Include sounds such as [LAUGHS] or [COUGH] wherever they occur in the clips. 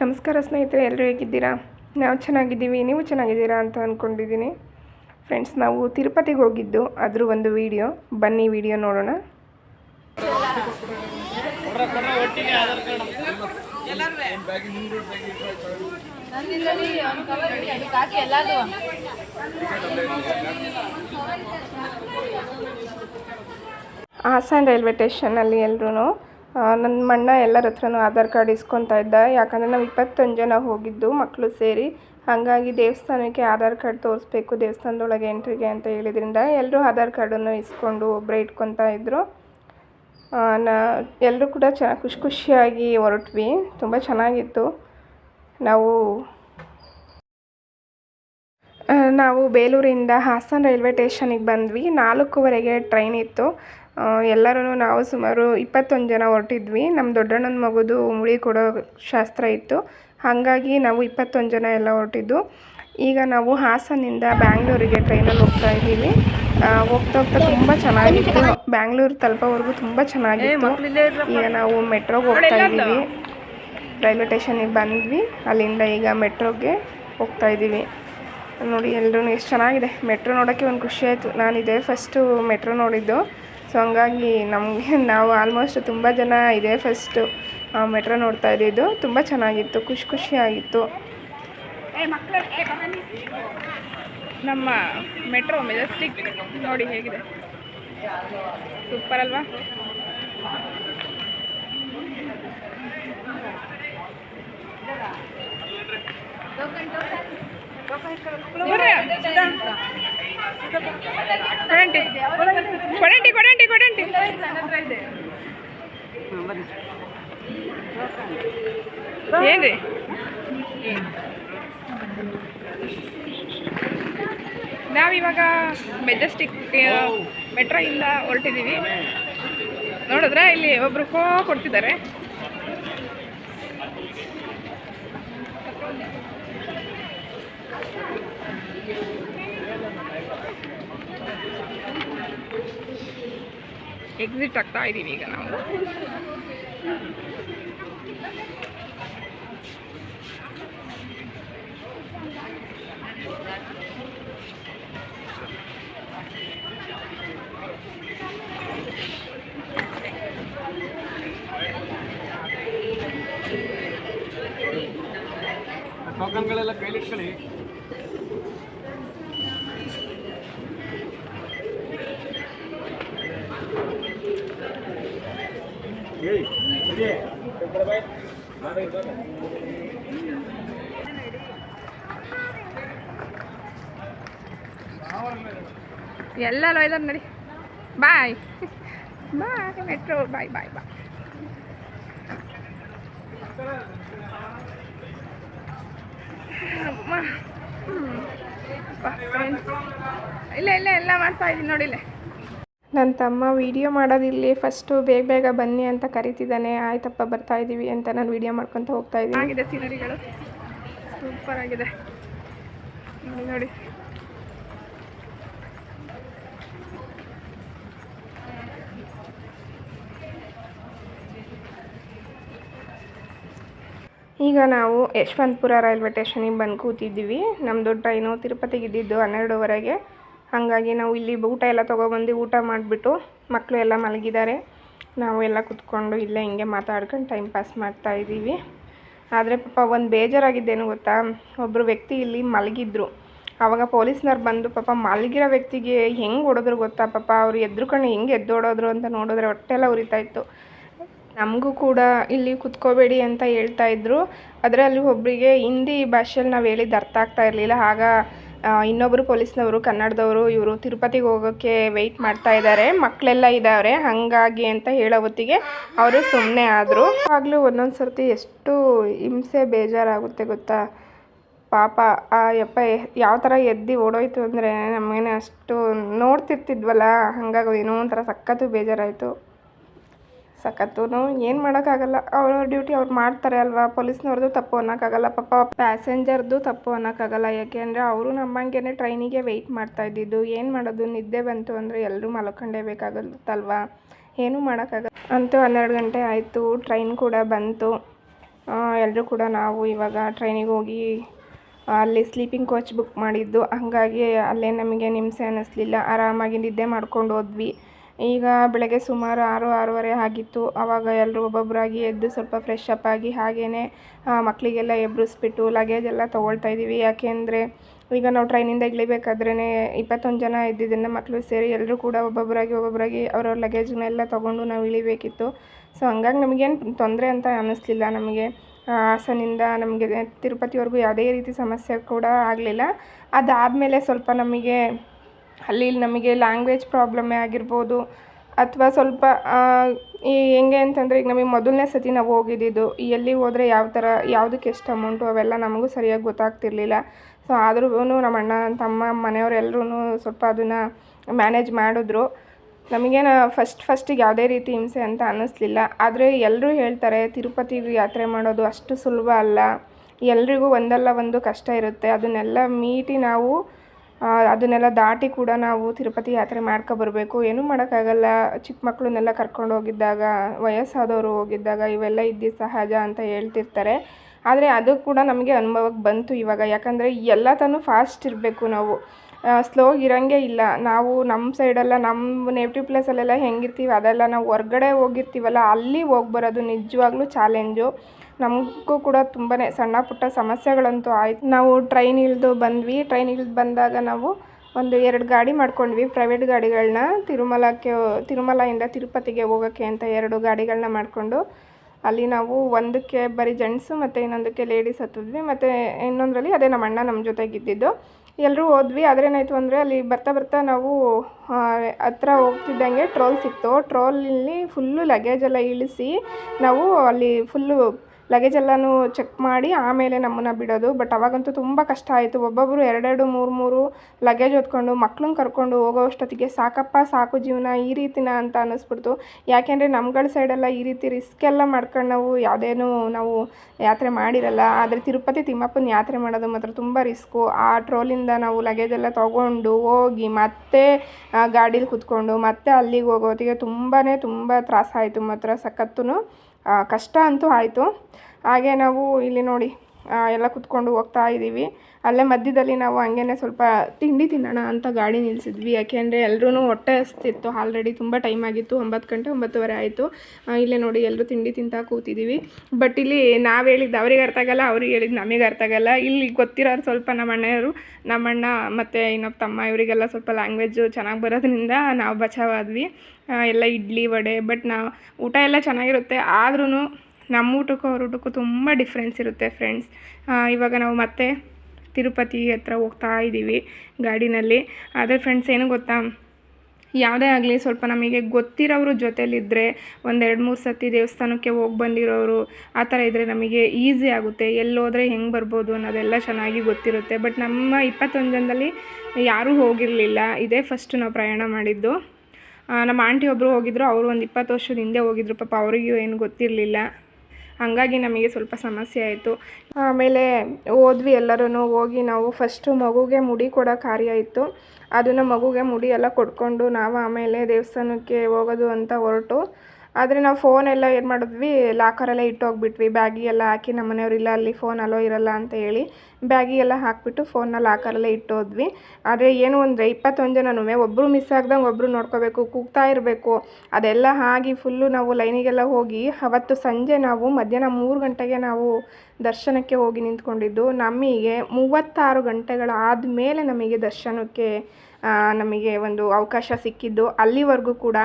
ನಮಸ್ಕಾರ ಸ್ನೇಹಿತರೆ, ಎಲ್ಲರೂ ಹೇಗಿದ್ದೀರಾ? ನಾವು ಚೆನ್ನಾಗಿದ್ದೀವಿ, ನೀವು ಚೆನ್ನಾಗಿದ್ದೀರಾ ಅಂತ ಅಂದ್ಕೊಂಡಿದ್ದೀನಿ ಫ್ರೆಂಡ್ಸ್ ನಾವು ತಿರುಪತಿಗೆ ಹೋಗಿದ್ದು ಅದ್ರ ಒಂದು ವಿಡಿಯೋ ಬನ್ನಿ ವಿಡಿಯೋ ನೋಡೋಣ. ಹಾಸನ್ ರೈಲ್ವೆ ಸ್ಟೇಷನಲ್ಲಿ ಎಲ್ಲರೂ ನನ್ನ ಮಣ್ಣ ಎಲ್ಲರ ಹತ್ರನೂ ಆಧಾರ್ ಕಾರ್ಡ್ ಇಸ್ಕೊತಾ ಇದ್ದ. ಯಾಕಂದರೆ ನಾವು ಇಪ್ಪತ್ತೊಂದು ಜನ ಹೋಗಿದ್ದು ಮಕ್ಕಳು ಸೇರಿ. ಹಾಗಾಗಿ ದೇವಸ್ಥಾನಕ್ಕೆ ಆಧಾರ್ ಕಾರ್ಡ್ ತೋರಿಸ್ಬೇಕು, ದೇವಸ್ಥಾನದೊಳಗೆ ಎಂಟ್ರಿಗೆ ಅಂತ ಹೇಳಿದ್ರಿಂದ ಎಲ್ಲರೂ ಆಧಾರ್ ಕಾರ್ಡನ್ನು ಇಸ್ಕೊಂಡು ಒಬ್ಬರೇ ಇಟ್ಕೊತಾ ಇದ್ದರು ನಾ ಎಲ್ಲರೂ ಕೂಡ ಚೆನ್ನಾಗಿ ಖುಷಿ ಖುಷಿಯಾಗಿ ಹೊರಟ್ವಿ. ತುಂಬ ಚೆನ್ನಾಗಿತ್ತು. ನಾವು ನಾವು ಬೇಲೂರಿಂದ ಹಾಸನ ರೈಲ್ವೆ ಸ್ಟೇಷನಿಗೆ ಬಂದ್ವಿ. ನಾಲ್ಕೂವರೆಗೆ ಟ್ರೈನ್ ಇತ್ತು. ಎಲ್ಲರೂ ನಾವು ಸುಮಾರು ಇಪ್ಪತ್ತೊಂದು ಜನ ಹೊರಟಿದ್ವಿ. ನಮ್ಮ ದೊಡ್ಡಣ್ಣನ ಮಗುದು ಮುಳಿ ಕೊಡೋ ಶಾಸ್ತ್ರ ಇತ್ತು. ಹಾಗಾಗಿ ನಾವು ಇಪ್ಪತ್ತೊಂದು ಜನ ಎಲ್ಲ ಹೊರಟಿದ್ದು. ಈಗ ನಾವು ಹಾಸನಿಂದ ಬ್ಯಾಂಗ್ಳೂರಿಗೆ ಟ್ರೈನಲ್ಲಿ ಹೋಗ್ತಾ ಇದ್ದೀವಿ. ಹೋಗ್ತಾ ಹೋಗ್ತಾ ತುಂಬ ಚೆನ್ನಾಗಿತ್ತು. ಬ್ಯಾಂಗ್ಳೂರು ತಲುಪೋವರೆಗೂ ತುಂಬ ಚೆನ್ನಾಗಿತ್ತು. ಈಗ ನಾವು ಮೆಟ್ರೋಗೆ ಹೋಗ್ತಾ ಇದ್ದೀವಿ. ರೈಲ್ವೆ ಸ್ಟೇಷನಿಗೆ ಬಂದ್ವಿ. ಅಲ್ಲಿಂದ ಈಗ ಮೆಟ್ರೋಗೆ ಹೋಗ್ತಾ ಇದ್ದೀವಿ. ನೋಡಿ ಎಲ್ಲರೂ ಎಷ್ಟು ಚೆನ್ನಾಗಿದೆ. ಮೆಟ್ರೋ ನೋಡೋಕ್ಕೆ ಒಂದು ಖುಷಿ ಆಯಿತು. ನಾನು ಇದೇ ಫಸ್ಟು ಮೆಟ್ರೋ ನೋಡಿದ್ದು. ಸೊ ಹಂಗಾಗಿ ನಮಗೆ [LAUGHS] ನಾವು ಆಲ್ಮೋಸ್ಟ್ ತುಂಬ ಜನ ಇದೇ ಫಸ್ಟು ಮೆಟ್ರೋ ನೋಡ್ತಾ ಇದ್ದಿದ್ದು. ತುಂಬ ಚೆನ್ನಾಗಿತ್ತು ಖುಷಿ ಖುಷಿಯಾಗಿತ್ತು. ನಮ್ಮ ಮೆಟ್ರೋ ಮೆಜೆಸ್ಟಿಕ್ ನೋಡಿ ಹೇಗಿದೆ. ಸೂಪರ್ ಅಲ್ವಾ? ಕೊಡಂಟಿ. ಕೊಡಂಟಿ ಕೊಡಂಟಿ ಏನ್ರಿ? ನಾವಿವಾಗ ಮೆಜೆಸ್ಟಿಕ್ ಮೆಟ್ರೋ ಇಂದ ಹೊರಟಿದ್ದೀವಿ ನೋಡಿದ್ರೆ ಇಲ್ಲಿ ಒಬ್ರು ಫೋ ಕೊಡ್ತಿದ್ದಾರೆ. ಎಕ್ಸಿಟ್ ಆಗ್ತಾ ಇದ್ದೀವಿ ಈಗ ನಾವು ಟೋಕನ್ಗಳೆಲ್ಲ ಕೈಲಿಟ್ಕೊಳ್ಳಿ ಎಲ್ಲ ಒಯ್ದಾರ ನಡಿ ಬಾಯ್ ಬಾಯ್ ಮೆಟ್ರೋ ಬಾಯ್ ಬಾಯ್ ಬಾಯ್ ಅಮ್ಮ. ಹ್ಮ್. ಬಾ, friends. ಇಲ್ಲ ಇಲ್ಲ ಎಲ್ಲ ಮಾಡ್ತಾ ಇದ್ದೀನಿ ನೋಡಿಲ್ಲ ನನ್ನ ತಮ್ಮ ವಿಡಿಯೋ ಮಾಡೋದಿಲ್ಲಿ ಫಸ್ಟು ಬೇಗ ಬೇಗ ಬನ್ನಿ ಅಂತ ಕರಿತಿದ್ದಾನೆ. ಆಯ್ತಪ್ಪ ಬರ್ತಾ ಇದ್ದೀವಿ ಅಂತ ನಾನು ವಿಡಿಯೋ ಮಾಡ್ಕೊತ ಹೋಗ್ತಾ ಇದ್ದೀನಿ. ಆಗಿದೆ ಸೀನರಿಗಳು. ಸೂಪರ್ ಆಗಿದೆ. ನೋಡಿ ನೋಡಿ. ಈಗ ನಾವು ಯಶವಂತಪುರ ರೈಲ್ವೆ ಸ್ಟೇಷನಿಗೆ ಬಂದು ಕೂತಿದ್ದೀವಿ. ನಮ್ಮದು ಟ್ರೈನು ತಿರುಪತಿಗೆ ಇದ್ದಿದ್ದು ಹನ್ನೆರಡುವರೆಗೆ. ಹಾಗಾಗಿ ನಾವು ಇಲ್ಲಿ ಊಟ ಎಲ್ಲ ತೊಗೊಬಂದು ಊಟ ಮಾಡಿಬಿಟ್ಟು ಮಕ್ಕಳು ಎಲ್ಲ ಮಲಗಿದ್ದಾರೆ. ನಾವು ಎಲ್ಲ ಕುತ್ಕೊಂಡು ಇಲ್ಲೇ ಹಿಂಗೆ ಮಾತಾಡ್ಕೊಂಡು ಟೈಮ್ ಪಾಸ್ ಮಾಡ್ತಾ ಇದ್ದೀವಿ. ಆದರೆ ಪಾಪ ಒಂದು ಬೇಜಾರಾಗಿದ್ದೇನು ಗೊತ್ತಾ? ಒಬ್ಬರು ವ್ಯಕ್ತಿ ಇಲ್ಲಿ ಮಲಗಿದ್ರು. ಆವಾಗ ಪೊಲೀಸ್ನವ್ರು ಬಂದು ಪಾಪ ಮಲಗಿರೋ ವ್ಯಕ್ತಿಗೆ ಹೆಂಗೆ ಹೊಡೆದ್ರು ಗೊತ್ತಾ ಪಾಪ? ಅವ್ರು ಎದ್ರುಕೊಂಡು ಹೆಂಗೆ ಎದ್ದೋಡೋದ್ರು ಅಂತ ನೋಡಿದ್ರೆ ಹೊಟ್ಟೆಲ್ಲ ಉರಿತಾ ಇತ್ತು. ನಮಗೂ ಕೂಡ ಇಲ್ಲಿ ಕುತ್ಕೋಬೇಡಿ ಅಂತ ಹೇಳ್ತಾ ಇದ್ರು. ಅದರಲ್ಲಿ ಒಬ್ಬರಿಗೆ ಹಿಂದಿ ಭಾಷೆಯಲ್ಲಿ ನಾವು ಹೇಳಿದ್ದು ಅರ್ಥ ಆಗ್ತಾ ಇರಲಿಲ್ಲ. ಆಗ ಇನ್ನೊಬ್ಬರು ಪೊಲೀಸ್ನವರು, ಕನ್ನಡದವರು, ಇವರು ತಿರುಪತಿಗೆ ಹೋಗೋಕ್ಕೆ ವೆಯ್ಟ್ ಮಾಡ್ತಾ ಇದ್ದಾರೆ ಮಕ್ಕಳೆಲ್ಲ ಇದ್ದಾರೆ ಹಾಗಾಗಿ ಅಂತ ಹೇಳೋ ಹೊತ್ತಿಗೆ ಅವರು ಸುಮ್ಮನೆ ಆದರು. ಆಗಲೂ ಒಂದೊಂದು ಸರ್ತಿ ಎಷ್ಟು ಹಿಂಸೆ ಬೇಜಾರಾಗುತ್ತೆ ಗೊತ್ತಾ? ಪಾಪ ಆ ಯಪ್ಪ ಯಾವ ಥರ ಎದ್ದು ಓಡೋಯ್ತು ಅಂದರೆ ನಮಗೇನೆ ಅಷ್ಟು ನೋಡ್ತಿರ್ತಿದ್ವಲ್ಲ? ಹಾಗಾಗಿ ಏನೋ ಒಂಥರ ಸಖತ್ತು ಬೇಜಾರಾಯಿತು. ಸಖತ್ತು ಏನು ಮಾಡೋಕ್ಕಾಗಲ್ಲ. ಅವ್ರವ್ರ ಡ್ಯೂಟಿ ಅವ್ರು ಮಾಡ್ತಾರೆ ಅಲ್ವಾ? ಪೊಲೀಸ್ನವ್ರದ್ದು ತಪ್ಪು ಅನ್ನೋಕ್ಕಾಗಲ್ಲ. ಪಾಪ ಪ್ಯಾಸೆಂಜರ್ದು ತಪ್ಪು ಅನ್ನೋಕ್ಕಾಗಲ್ಲ. ಯಾಕೆ ಅಂದರೆ ಅವರು ನಮ್ಮಂಗೆ ಟ್ರೈನಿಗೆ ವೆಯ್ಟ್ ಮಾಡ್ತಾ ಇದ್ದಿದ್ದು. ಏನು ಮಾಡೋದು? ನಿದ್ದೆ ಬಂತು ಅಂದರೆ ಎಲ್ಲರೂ ಮಲ್ಕೊಂಡೇ ಬೇಕಾಗುತ್ತಲ್ವಾ? ಏನೂ ಮಾಡೋಕ್ಕಾಗಲ್ಲ. ಅಂತೂ ಹನ್ನೆರಡು ಗಂಟೆ ಆಯಿತು. ಟ್ರೈನ್ ಕೂಡ ಬಂತು. ಎಲ್ಲರೂ ಕೂಡ ನಾವು ಇವಾಗ ಟ್ರೈನಿಗೆ ಹೋಗಿ, ಅಲ್ಲಿ ಸ್ಲೀಪಿಂಗ್ ಕೋಚ್ ಬುಕ್ ಮಾಡಿದ್ದು. ಹಾಗಾಗಿ ಅಲ್ಲೇ ನಮಗೆ ನಿಮ್ಸೆ ಅನ್ನಿಸ್ಲಿಲ್ಲ ಆರಾಮಾಗಿ ನಿದ್ದೆ ಮಾಡ್ಕೊಂಡು ಹೋದ್ವಿ. ಈಗ ಬೆಳಗ್ಗೆ ಸುಮಾರು ಆರು, ಆರೂವರೆ ಆಗಿತ್ತು. ಆವಾಗ ಎಲ್ಲರೂ ಒಬ್ಬೊಬ್ಬರಾಗಿ ಎದ್ದು ಸ್ವಲ್ಪ ಫ್ರೆಶ್ ಅಪ್ ಆಗಿ ಹಾಗೇ ಮಕ್ಕಳಿಗೆಲ್ಲ ಎಬ್ಬಿಸ್ಬಿಟ್ಟು ಲಗೇಜ್ ಎಲ್ಲ ತೊಗೊಳ್ತಾ ಇದ್ದೀವಿ. ಯಾಕೆಂದರೆ ಈಗ ನಾವು ಟ್ರೈನಿಂದ ಇಳಿಬೇಕಾದ್ರೇ ಇಪ್ಪತ್ತೊಂದು ಜನ ಇದ್ದಿದ್ದನ್ನು ಮಕ್ಕಳು ಸೇರಿ ಎಲ್ಲರೂ ಕೂಡ ಒಬ್ಬೊಬ್ಬರಾಗಿ ಒಬ್ಬೊಬ್ಬರಾಗಿ ಅವ್ರವ್ರ ಲಗೇಜ್ನೆಲ್ಲ ತೊಗೊಂಡು ನಾವು ಇಳಿಬೇಕಿತ್ತು. ಸೊ ಹಂಗಾಗಿ ನಮಗೇನು ತೊಂದರೆ ಅಂತ ಅನ್ನಿಸ್ಲಿಲ್ಲ ನಮಗೆ. ಹಾಸನಿಂದ ನಮಗೆ, ತಿರುಪತಿವರೆಗೂ ಯಾವುದೇ ರೀತಿ ಸಮಸ್ಯೆ ಕೂಡ ಆಗಲಿಲ್ಲ. ಅದಾದಮೇಲೆ ಸ್ವಲ್ಪ ನಮಗೆ ಅಲ್ಲಿ ನಮಗೆ ಲ್ಯಾಂಗ್ವೇಜ್ ಪ್ರಾಬ್ಲಮ್ಮೇ ಆಗಿರ್ಬೋದು, ಅಥವಾ ಸ್ವಲ್ಪ ಈ ಹೆಂಗೆ ಅಂತಂದರೆ ಈಗ ನಮಗೆ ಮೊದಲನೇ ಸತಿ ನಾವು ಹೋಗಿದ್ದಿದ್ದು ಎಲ್ಲಿ ಹೋದರೆ ಯಾವ ಥರ, ಯಾವುದಕ್ಕೆ ಎಷ್ಟು ಅಮೌಂಟು ಅವೆಲ್ಲ ನಮಗೂ ಸರಿಯಾಗಿ ಗೊತ್ತಾಗ್ತಿರ್ಲಿಲ್ಲ. ಸೊ ಆದ್ರೂ ನಮ್ಮ ಅಣ್ಣ ತಮ್ಮ ಮನೆಯವರೆಲ್ಲರೂ ಸ್ವಲ್ಪ ಅದನ್ನು ಮ್ಯಾನೇಜ್ ಮಾಡಿದ್ರು. ನಮಗೇನು ಫಸ್ಟ್ ಫಸ್ಟಿಗೆ ಯಾವುದೇ ರೀತಿ ಹಿಂಸೆ ಅಂತ ಅನ್ನಿಸ್ಲಿಲ್ಲ. ಆದರೆ ಎಲ್ಲರೂ ಹೇಳ್ತಾರೆ, ತಿರುಪತಿಗೆ ಯಾತ್ರೆ ಮಾಡೋದು ಅಷ್ಟು ಸುಲಭ ಅಲ್ಲ. ಎಲ್ರಿಗೂ ಒಂದಲ್ಲ ಒಂದು ಕಷ್ಟ ಇರುತ್ತೆ. ಅದನ್ನೆಲ್ಲ ಮೀಟಿ ನಾವು ಅದನ್ನೆಲ್ಲ ದಾಟಿ ಕೂಡ ನಾವು ತಿರುಪತಿ ಯಾತ್ರೆ ಮಾಡ್ಕೊಬರ್ಬೇಕು ಏನೂ ಮಾಡೋಕ್ಕಾಗಲ್ಲ. ಚಿಕ್ಕ ಮಕ್ಕಳನ್ನೆಲ್ಲ ಕರ್ಕೊಂಡು ಹೋಗಿದ್ದಾಗ, ವಯಸ್ಸಾದವರು ಹೋಗಿದ್ದಾಗ ಇವೆಲ್ಲ ಇದ್ದು ಸಹಜ ಅಂತ ಹೇಳ್ತಿರ್ತಾರೆ. ಆದರೆ ಅದು ಕೂಡ ನಮಗೆ ಅನುಭವಕ್ಕೆ ಬಂತು ಇವಾಗ. ಯಾಕಂದರೆ ಎಲ್ಲ ತಾನು ಫಾಸ್ಟ್ ಇರಬೇಕು ನಾವು. ಸ್ಲೋ ಇರೋಂಗೆ ಇಲ್ಲ. ನಾವು ನಮ್ಮ ಸೈಡೆಲ್ಲ ನಮ್ಮ ನೇಟಿವ್ ಪ್ಲೇಸಲ್ಲೆಲ್ಲ ಹೆಂಗಿರ್ತೀವಿ, ಅದೆಲ್ಲ ನಾವು ಹೊರ್ಗಡೆ ಹೋಗಿರ್ತೀವಲ್ಲ, ಅಲ್ಲಿ ಹೋಗಿ ಬರೋದು ನಿಜವಾಗ್ಲೂ ಚಾಲೆಂಜು ನಮಗೂ ಕೂಡ ತುಂಬಾ ಸಣ್ಣ ಪುಟ್ಟ ಸಮಸ್ಯೆಗಳಂತೂ ಆಯ್ತು. ನಾವು ಟ್ರೈನ್ ಇಳಿದು ಬಂದ್ವಿ. ಟ್ರೈನ್ ಇಳಿದು ಬಂದಾಗ ನಾವು ಒಂದು ಎರಡು ಗಾಡಿ ಮಾಡ್ಕೊಂಡ್ವಿ. ಪ್ರೈವೇಟ್ ಗಾಡಿಗಳನ್ನ ತಿರುಮಲಕ್ಕೆ, ತಿರುಮಲೆಯಿಂದ ತಿರುಪತಿಗೆ ಹೋಗೋಕ್ಕೆ ಅಂತ ಎರಡು ಗಾಡಿಗಳನ್ನ ಮಾಡಿಕೊಂಡು ಅಲ್ಲಿ ನಾವು ಒಂದಕ್ಕೆ ಬರೀ ಜೆಂಟ್ಸು ಮತ್ತು ಇನ್ನೊಂದಕ್ಕೆ ಲೇಡೀಸ್ ಹತ್ತಿದ್ವಿ. ಮತ್ತು ಇನ್ನೊಂದರಲ್ಲಿ ಅದೇ ನಮ್ಮ ಅಣ್ಣ ನಮ್ಮ ಜೊತೆಗಿದ್ದಿದ್ದು. ಎಲ್ಲರೂ ಹೋದ್ವಿ. ಆದ್ರೇನಾಯಿತು ಅಂದರೆ ಅಲ್ಲಿ ಬರ್ತಾ ಬರ್ತಾ ನಾವು ಹತ್ರ ಹೋಗ್ತಿದ್ದಂಗೆ ಟ್ರೋಲ್ ಸಿಕ್ತು. ಟ್ರೋಲಲ್ಲಿ ಫುಲ್ಲು ಲಗೇಜ್ ಎಲ್ಲ ಇಳಿಸಿ ನಾವು ಅಲ್ಲಿ ಫುಲ್ಲು ಲಗೇಜ್ ಎಲ್ಲನೂ ಚೆಕ್ ಮಾಡಿ ಆಮೇಲೆ ನಮ್ಮನ್ನು ಬಿಡೋದು. ಬಟ್ ಅವಾಗಂತೂ ತುಂಬ ಕಷ್ಟ ಆಯಿತು. ಒಬ್ಬೊಬ್ಬರು ಎರಡೆರಡು, ಮೂರು ಮೂರು ಲಗೇಜ್ ಹೊತ್ಕೊಂಡು ಮಕ್ಳನ್ನ ಕರ್ಕೊಂಡು ಹೋಗೋವಷ್ಟೊತ್ತಿಗೆ ಸಾಕಪ್ಪ, ಸಾಕು ಜೀವನ, ಈ ರೀತಿನ ಅಂತ ಅನ್ನಿಸ್ಬಿಡ್ತು. ಯಾಕೆಂದರೆ ನಮ್ಗಳ ಸೈಡೆಲ್ಲ ಈ ರೀತಿ ರಿಸ್ಕ್ ಎಲ್ಲ ಮಾಡ್ಕೊಂಡು ನಾವು ಯಾವುದೇನು ನಾವು ಯಾತ್ರೆ ಮಾಡಿರಲ್ಲ. ಆದರೆ ತಿರುಪತಿ, ತಿಮ್ಮಪ್ಪನ ಯಾತ್ರೆ ಮಾಡೋದು ಮಾತ್ರ ತುಂಬ ರಿಸ್ಕು ಆ ಟ್ರೋಲಿಂದ ನಾವು ಲಗೇಜ್ ಎಲ್ಲ ತೊಗೊಂಡು ಹೋಗಿ ಮತ್ತೆ ಗಾಡೀಲಿ ಕುತ್ಕೊಂಡು ಮತ್ತೆ ಅಲ್ಲಿಗೆ ಹೋಗೋತ್ತಿಗೆ ತುಂಬಾ ತುಂಬ ತ್ರಾಸಾಯಿತು ಮಾತ್ರ ಸಖತ್ತು ಕಷ್ಟ ಅಂತೂ ಆಯಿತು. ಹಾಗೆ ನಾವು ಇಲ್ಲಿ ನೋಡಿ ಎಲ್ಲ ಕುತ್ಕೊಂಡು ಹೋಗ್ತಾ ಇದ್ದೀವಿ. ಅಲ್ಲೇ ಮಧ್ಯದಲ್ಲಿ ನಾವು ಹಂಗೇನೆ ಸ್ವಲ್ಪ ತಿಂಡಿ ತಿನ್ನೋಣ ಅಂತ ಗಾಡಿ ನಿಲ್ಲಿಸಿದ್ವಿ ಯಾಕೆಂದರೆ ಎಲ್ಲರೂ ಹೊಟ್ಟೆ ಹಸ್ತಿತ್ತು. ಆಲ್ರೆಡಿ ತುಂಬ ಟೈಮ್ ಆಗಿತ್ತು. ಒಂಬತ್ತು ಗಂಟೆ, ಒಂಬತ್ತುವರೆ ಆಯಿತು. ಇಲ್ಲೇ ನೋಡಿ ಎಲ್ಲರೂ ತಿಂಡಿ ತಿಂತಾ ಕೂತಿದ್ದೀವಿ ಬಟ್ ಇಲ್ಲಿ ನಾವು ಹೇಳಿದ್ದು ಅವ್ರಿಗೆ ಅರ್ಥ ಆಗಲ್ಲ, ಅವ್ರಿಗೆ ಹೇಳಿದ್ದು ನಮಗೆ ಅರ್ಥ ಆಗಲ್ಲ. ಇಲ್ಲಿ ಗೊತ್ತಿರೋರು ಸ್ವಲ್ಪ ನಮ್ಮ ಅಣ್ಣವರು ನಮ್ಮಣ್ಣ ಮತ್ತು ಇನ್ನೊಬ್ಬ ತಮ್ಮ, ಇವರಿಗೆಲ್ಲ ಸ್ವಲ್ಪ ಲ್ಯಾಂಗ್ವೇಜು ಚೆನ್ನಾಗಿ ಬರೋದ್ರಿಂದ ನಾವು ಬಚಾವಾದ್ವಿ. ಎಲ್ಲ ಇಡ್ಲಿ, ವಡೆ ಬಟ್ ನಾವು ಊಟ ಎಲ್ಲ ಚೆನ್ನಾಗಿರುತ್ತೆ. ಆದ್ರೂ ನಮ್ಮ ಊಟಕ್ಕೂ ಅವ್ರ ಊಟಕ್ಕೂ ತುಂಬ ಡಿಫ್ರೆನ್ಸ್ ಇರುತ್ತೆ ಫ್ರೆಂಡ್ಸ್ ಇವಾಗ ನಾವು ಮತ್ತೆ ತಿರುಪತಿ ಹತ್ರ ಹೋಗ್ತಾ ಇದ್ದೀವಿ ಗಾಡಿನಲ್ಲಿ. ಆದರೆ ಫ್ರೆಂಡ್ಸ್ ಏನು ಗೊತ್ತಾ? ಯಾವುದೇ ಆಗಲಿ ಸ್ವಲ್ಪ ನಮಗೆ ಗೊತ್ತಿರೋರು ಜೊತೆಲಿದ್ದರೆ ಒಂದೆರಡು ಮೂರು ಸತಿ ದೇವಸ್ಥಾನಕ್ಕೆ ಹೋಗಿ ಬಂದಿರೋರು ಆ ಥರ ಇದ್ದರೆ ನಮಗೆ ಈಸಿ ಆಗುತ್ತೆ. ಎಲ್ಲೋದ್ರೆ ಹೆಂಗೆ ಬರ್ಬೋದು ಅನ್ನೋದೆಲ್ಲ ಚೆನ್ನಾಗಿ ಗೊತ್ತಿರುತ್ತೆ. ಬಟ್ ನಮ್ಮ ಇಪ್ಪತ್ತೊಂದು ಜನದಲ್ಲಿ ಯಾರೂ ಹೋಗಿರಲಿಲ್ಲ. ಇದೇ ಫಸ್ಟ್ ನಾವು ಪ್ರಯಾಣ ಮಾಡಿದ್ದು. ನಮ್ಮ ಆಂಟಿ ಒಬ್ಬರು ಹೋಗಿದ್ರು. ಅವರು ಒಂದು ಇಪ್ಪತ್ತು ವರ್ಷದ ಹಿಂದೆ ಹೋಗಿದ್ರು. ಪಾಪ ಅವರಿಗೂ ಏನು ಗೊತ್ತಿರಲಿಲ್ಲ. ಹಾಗಾಗಿ ನಮಗೆ ಸ್ವಲ್ಪ ಸಮಸ್ಯೆ ಆಯಿತು. ಆಮೇಲೆ ಹೋದ್ವಿ ಎಲ್ಲರೂ ಹೋಗಿ ನಾವು ಫಸ್ಟು ಮಗುಗೆ ಮುಡಿ ಕೊಡೋ ಕಾರ್ಯ ಇತ್ತು. ಅದನ್ನು ಮಗುಗೆ ಮುಡಿ ಎಲ್ಲ ಕೊಟ್ಕೊಂಡು ನಾವು ಆಮೇಲೆ ದೇವಸ್ಥಾನಕ್ಕೆ ಹೋಗೋದು ಅಂತ ಹೊರಟು. ಆದರೆ ನಾವು ಫೋನ್ ಎಲ್ಲ ಏನು ಮಾಡಿದ್ವಿ ಲಾಕರೆಲ್ಲ ಬ್ಯಾಗಿ ಎಲ್ಲ ಹಾಕಿ ನಮ್ಮ ಮನೆಯವರಿಲ್ಲ ಅಲ್ಲಿ ಫೋನ್ ಅಲೋ ಇರಲ್ಲ ಅಂತ ಹೇಳಿ ಬ್ಯಾಗಿ ಎಲ್ಲ ಹಾಕಿಬಿಟ್ಟು ಫೋನ್ನ ಲಾಕರಲ್ಲೇ ಇಟ್ಟೋದ್ವಿ. ಆದರೆ ಏನು ಅಂದರೆ ಇಪ್ಪತ್ತೊಂದು ಜನನೂ ಒಬ್ಬರು ಮಿಸ್ ಆಗ್ದಂಗೆ ಒಬ್ಬರು ನೋಡ್ಕೋಬೇಕು, ಕೂಗ್ತಾ ಇರಬೇಕು. ಅದೆಲ್ಲ ಆಗಿ ಫುಲ್ಲು ನಾವು ಲೈನಿಗೆಲ್ಲ ಹೋಗಿ ಅವತ್ತು ಸಂಜೆ ನಾವು ಮಧ್ಯಾಹ್ನ ಮೂರು ಗಂಟೆಗೆ ನಾವು ದರ್ಶನಕ್ಕೆ ಹೋಗಿ ನಿಂತ್ಕೊಂಡಿದ್ದು. ನಮಗೆ ಮೂವತ್ತಾರು ಗಂಟೆಗಳಾದ ಮೇಲೆ ನಮಗೆ ದರ್ಶನಕ್ಕೆ ನಮಗೆ ಒಂದು ಅವಕಾಶ ಸಿಕ್ಕಿದ್ದು. ಅಲ್ಲಿವರೆಗೂ ಕೂಡ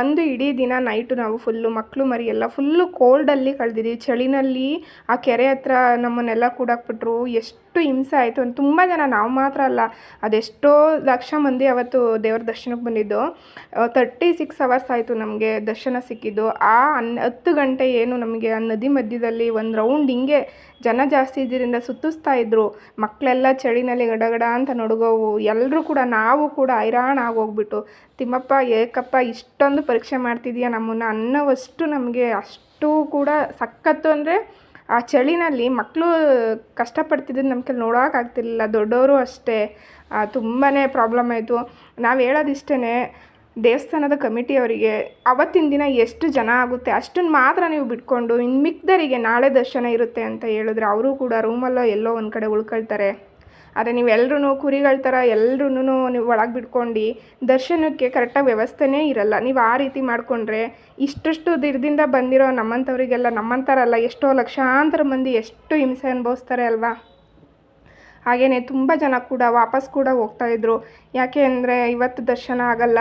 ಒಂದು ಇಡೀ ದಿನ ನೈಟು ನಾವು ಫುಲ್ಲು ಮಕ್ಕಳು ಮರಿ ಎಲ್ಲ ಫುಲ್ಲು ಕೋಲ್ಡಲ್ಲಿ ಕಳೆದಿದ್ವಿ. ಚಳಿನಲ್ಲಿ ಆ ಕೆರೆ ಹತ್ರ ನಮ್ಮನ್ನೆಲ್ಲ ಕೂಡಾಕ್ಬಿಟ್ರು. ಎಷ್ಟು ಹಿಂಸೆ ಆಯಿತು ಅಂತ ತುಂಬ ಜನ, ನಾವು ಮಾತ್ರ ಅಲ್ಲ, ಅದೆಷ್ಟೋ ಲಕ್ಷ ಮಂದಿ ಅವತ್ತು ದೇವ್ರ ದರ್ಶನಕ್ಕೆ ಬಂದಿದ್ದು. ತರ್ಟಿ ಸಿಕ್ಸ್ ಅವರ್ಸ್ ಆಯಿತು ನಮಗೆ ದರ್ಶನ ಸಿಕ್ಕಿದ್ದು. ಆ ಹನ್, ಹತ್ತು ಗಂಟೆ ಏನು ನಮಗೆ ಆ ನದಿ ಮಧ್ಯದಲ್ಲಿ ಒಂದು ರೌಂಡ್ ಹಿಂಗೆ ಜನ ಜಾಸ್ತಿ ಇದ್ದರಿಂದ ಸುತ್ತಿಸ್ತಾ ಇದ್ರು. ಮಕ್ಕಳೆಲ್ಲ ಚಳಿನಲ್ಲಿ ಗಡಗಡ ಅಂತ ನಡುಗೋವು. ಎಲ್ಲರೂ ಕೂಡ ನಾವು ಕೂಡ ಹೈರಾಣ ಆಗೋಗ್ಬಿಟ್ಟು, ತಿಮ್ಮಪ್ಪ, ಏಕಪ್ಪ, ಇಷ್ಟೊಂದು ಪರೀಕ್ಷೆ ಮಾಡ್ತಿದೀಯಾ ನಮ್ಮನ್ನು ಅನ್ನೋವಷ್ಟು ನಮಗೆ ಅಷ್ಟು ಕೂಡ ಸಖತ್ತು ಅಂದರೆ ಆ ಚಳಿನಲ್ಲಿ ಮಕ್ಕಳು ಕಷ್ಟಪಡ್ತಿದ್ದು ನಮ್ಮ ಕೈಲಿ ನೋಡೋಕ್ಕಾಗ್ತಿರ್ಲಿಲ್ಲ ದೊಡ್ಡವರು ಅಷ್ಟೇ. ತುಂಬಾ ಪ್ರಾಬ್ಲಮ್ ಆಯಿತು. ನಾವು ಹೇಳೋದಿಷ್ಟೇ ದೇವಸ್ಥಾನದ ಕಮಿಟಿಯವರಿಗೆ ಅವತ್ತಿನ ದಿನ ಎಷ್ಟು ಜನ ಆಗುತ್ತೆ, ಅಷ್ಟನ್ನು ಮಾತ್ರ ನೀವು ಬಿಟ್ಕೊಂಡು ಇನ್ನು ಮಿಕ್ದರಿಗೆ ನಾಳೆ ದರ್ಶನ ಇರುತ್ತೆ ಅಂತ ಹೇಳಿದ್ರೆ ಅವರು ಕೂಡ ರೂಮಲ್ಲೋ ಎಲ್ಲೋ ಒಂದು ಕಡೆ ಉಳ್ಕೊಳ್ತಾರೆ. ಆದರೆ ನೀವೆಲ್ಲರೂ ಕುರಿಗಳ ಥರ ಎಲ್ರೂ ನೀವು ಒಳಗೆ ಬಿಟ್ಕೊಂಡು ದರ್ಶನಕ್ಕೆ ಕರೆಕ್ಟಾಗಿ ವ್ಯವಸ್ಥೆನೇ ಇರಲ್ಲ. ನೀವು ಆ ರೀತಿ ಮಾಡಿಕೊಂಡ್ರೆ ಇಷ್ಟಷ್ಟು ದಿರ್ದಿಂದ ಬಂದಿರೋ ನಮ್ಮಂಥವರಿಗೆಲ್ಲ ನಮ್ಮಂಥರಲ್ಲ ಎಷ್ಟೋ ಲಕ್ಷಾಂತರ ಮಂದಿ ಎಷ್ಟು ಹಿಂಸೆ ಅನುಭವಿಸ್ತಾರೆ ಅಲ್ವಾ? ಹಾಗೆಯೇ ತುಂಬ ಜನ ಕೂಡ ವಾಪಸ್ ಕೂಡ ಹೋಗ್ತಾಯಿದ್ರು ಯಾಕೆ ಅಂದರೆ ಇವತ್ತು ದರ್ಶನ ಆಗಲ್ಲ.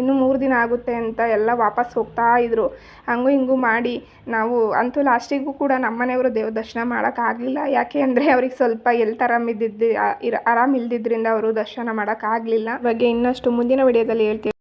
ಇನ್ನು ಮೂರು ದಿನ ಆಗುತ್ತೆ ಅಂತ ಎಲ್ಲ ವಾಪಸ್ ಹೋಗ್ತಾ ಇದ್ರು. ಹಂಗೂ ಹಿಂಗೂ ಮಾಡಿ ನಾವು ಅಂತೂ ಲಾಸ್ಟಿಗೂ ಕೂಡ ನಮ್ಮನೆಯವರು ದೇವ್ರ ದರ್ಶನ ಮಾಡೋಕ್ಕಾಗಲಿಲ್ಲ ಯಾಕೆ ಅಂದರೆ ಅವ್ರಿಗೆ ಸ್ವಲ್ಪ ಎಲ್ತ್ ಆರಾಮಿದ್ದಿದ್ದು ಇರ ಆರಾಮ ಇಲ್ದಿದ್ರಿಂದ ಅವರು ದರ್ಶನ ಮಾಡೋಕ್ಕಾಗಲಿಲ್ಲ ಬಗ್ಗೆ ಇನ್ನಷ್ಟು ಮುಂದಿನ ವಿಡಿಯೋದಲ್ಲಿ ಹೇಳ್ತೀವಿ.